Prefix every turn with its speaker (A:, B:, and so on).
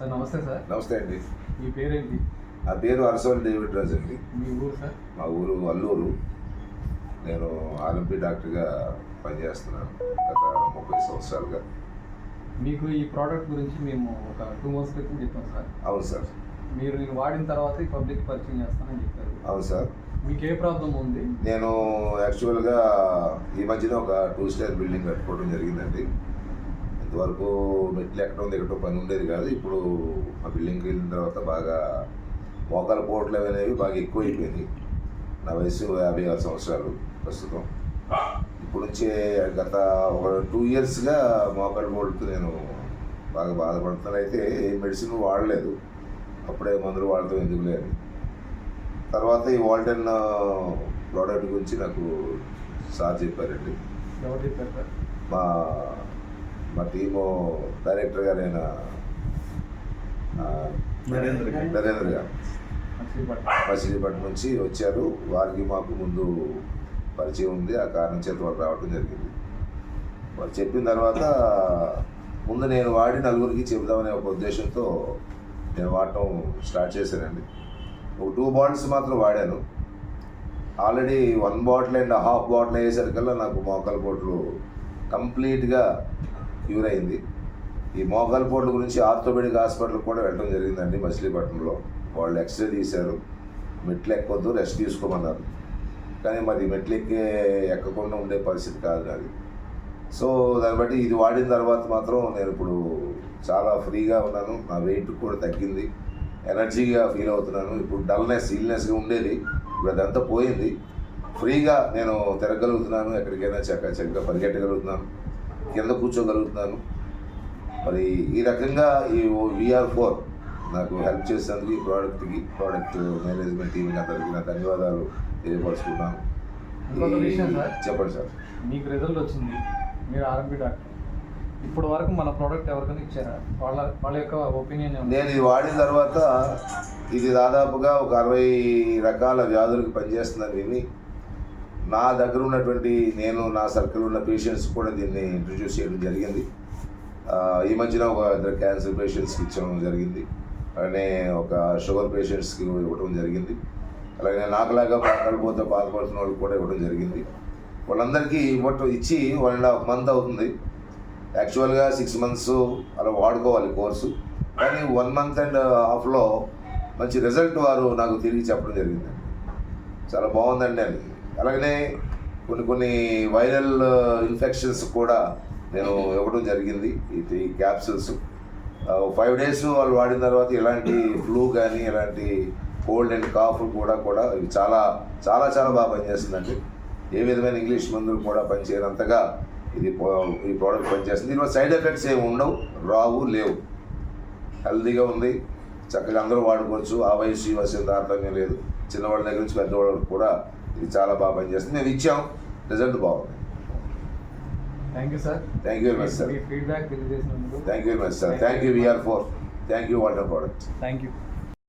A: Sir నమస్తే sir.
B: నమస్తే అండి.
A: మీ పేరేంటి?
B: నా పేరు అరసోల్ డేవిడ్ రాజ్ అండి.
A: మీ ఊరు సార్?
B: మా ఊరు అల్లూరు. నేను ఆర్ఎంపీ డాక్టర్గా పనిచేస్తున్నాను గత ముప్పై సంవత్సరాలుగా.
A: మీకు ఈ ప్రోడక్ట్ గురించి మేము ఒక టూ మంత్స్ క్రితం చెప్పాం సార్.
B: అవును సార్.
A: మీరు నేను వాడిన తర్వాత ఈ పబ్లిక్ పరిచయం చేస్తానని చెప్పారు.
B: అవును సార్.
A: మీకు ఏ ప్రాబ్లం ఉంది?
B: నేను యాక్చువల్గా ఈ మధ్యన ఒక టూ స్టైర్ బిల్డింగ్ కట్టుకోవడం జరిగిందండి. ఇంతవరకు మెట్లు ఎక్కడం దిగటం పని ఉండేది కాదు. ఇప్పుడు ఆ బిల్డింగ్కి వెళ్ళిన తర్వాత బాగా మోకాల పోట్లు అనేవి బాగా ఎక్కువ అయిపోయింది నా వయసు యాభై ఆరు సంవత్సరాలు ప్రస్తుతం. ఇప్పుడు నుంచి గత ఒక టూ ఇయర్స్గా మోకాల పోటుతో నేను బాగా బాధపడుతున్నాను. అయితే ఏ మెడిసిన్ వాడలేదు. అప్పుడే మందులు వాడటం ఎందుకు లేదు. తర్వాత ఈ వాల్టన్ ప్రోడక్ట్ గురించి నాకు సార్ చెప్పారండి.
A: ఎవరు చెప్పారు సార్?
B: మా మా టీము డైరెక్టర్ గారైన ఆ,
A: నరేంద్ర గారు.
B: గారు.
A: మచిలీపట్నం
B: నుంచి వచ్చారు. వారికి మాకు ముందు పరిచయం ఉంది. ఆ కారణం చేత వాళ్ళు రావడం జరిగింది. వాళ్ళు చెప్పిన తర్వాత ముందు నేను వాడి నలుగురికి చెబుదామనే ఒక ఉద్దేశంతో నేను వాడటం స్టార్ట్ చేశానండి. ఒక టూ బాటిల్స్ మాత్రం వాడాను. Already one bottle and half bottle అయ్యేసరికల్లా నాకు మోకాల పోట్లు కంప్లీట్గా క్యూర్ అయింది ఈ మోకాల పోట్ల గురించి ఆర్థోపెడిక్ హాస్పిటల్కి కూడా వెళ్ళడం జరిగిందండి మచిలీపట్నంలో. వాళ్ళు ఎక్స్రే తీశారు. మెట్లు ఎక్కొద్దు రెస్ట్ తీసుకోమన్నారు. కానీ మరి మెట్లు ఎక్కే ఎక్కకుండా ఉండే పరిస్థితి కాదు అది సో దాన్ని బట్టి ఇది వాడిన తర్వాత మాత్రం నేను ఇప్పుడు చాలా ఫ్రీగా ఉన్నాను. నా వెయిట్ కూడా తగ్గింది. ఎనర్జీగా ఫీల్ అవుతున్నాను. ఇప్పుడు డల్నెస్ ఇల్నెస్గా ఉండేది. ఇప్పుడు అదంతా పోయింది. ఫ్రీగా నేను తిరగలుగుతున్నాను. ఎక్కడికైనా చక్క చక్కగా పరిగెట్టగలుగుతున్నాను. కింద కూర్చోగలుగుతున్నాను మరి ఈ రకంగా ఈ విఆర్ ఫోర్ నాకు హెల్ప్ చేసినందుకు ఈ ప్రోడక్ట్కి ప్రోడక్ట్ మేనేజ్మెంట్ టీంకి అందరికీ నా ధన్యవాదాలు తెలియపరుచుకున్నాను. చెప్పండి సార్.
A: మీకు రిజల్ట్ వచ్చింది. మీరు ఆర్ఎంపీ డాక్టర్. ఇప్పటి వరకు మన ప్రోడక్ట్ ఎవరికైనా ఇచ్చారా? వాళ్ళ వాళ్ళ యొక్క ఒపీనియన్
B: నేను ఇది వాడిన తర్వాత ఇది దాదాపుగా ఒక అరవై రకాల వ్యాధులకు పనిచేస్తుందని విని నా దగ్గర ఉన్నటువంటి నేను నా సర్కిల్ ఉన్న పేషెంట్స్ కూడా దీన్ని ఇంట్రడ్యూస్ చేయడం జరిగింది. ఈ మధ్యన ఒక ఇద్దరు క్యాన్సర్ పేషెంట్స్కి ఇచ్చడం జరిగింది. అలానే ఒక షుగర్ పేషెంట్స్కి ఇవ్వడం జరిగింది. అలాగే నాకులాగా కలుపుతో పాల్పడుతున్న వాళ్ళు కూడా ఇవ్వడం జరిగింది. వాళ్ళందరికీ ఇవ్వటం ఇచ్చి వన్ అండ్ హాఫ్ మంత్ అవుతుంది. యాక్చువల్గా సిక్స్ మంత్స్ అలా వాడుకోవాలి కోర్సు. కానీ వన్ మంత్ అండ్ హాఫ్లో మంచి రిజల్ట్ వారు నాకు తిరిగి చెప్పడం జరిగిందండి. చాలా బాగుందండి అని అలాగనే కొన్ని కొన్ని వైరల్ ఇన్ఫెక్షన్స్ కూడా నేను ఇవ్వడం జరిగింది. ఇది ఈ క్యాప్సిల్స్. ఫైవ్ డేస్ వాళ్ళు వాడిన తర్వాత ఎలాంటి ఫ్లూ కానీ ఎలాంటి కోల్డ్ అండ్ కాఫ్ కూడా కూడా ఇవి చాలా చాలా చాలా బాగా పనిచేస్తుందండి. ఏ విధమైన ఇంగ్లీష్ మందులు కూడా పనిచేయనంతగా ఇది ఈ ప్రోడక్ట్ పనిచేస్తుంది. దీనిలో సైడ్ ఎఫెక్ట్స్ ఏమి ఉండవు రావు లేవు. హెల్తీగా ఉంది. చక్కగా అందరూ వాడుకోవచ్చు. ఆ వయసు ఈ వయసు తారతమ్యం లేదు. చిన్నవాళ్ళ దగ్గర నుంచి పెద్దవాళ్ళ వరకు కూడా ఇది చాలా బాగా పనిచేస్తుంది. మేము ఇచ్చాం. రిజల్ట్ బాగుంది.
A: Thank you sir
B: thank you very much sir
A: feedback
B: thank you very much sir thank you we're for thank you water product
A: thank you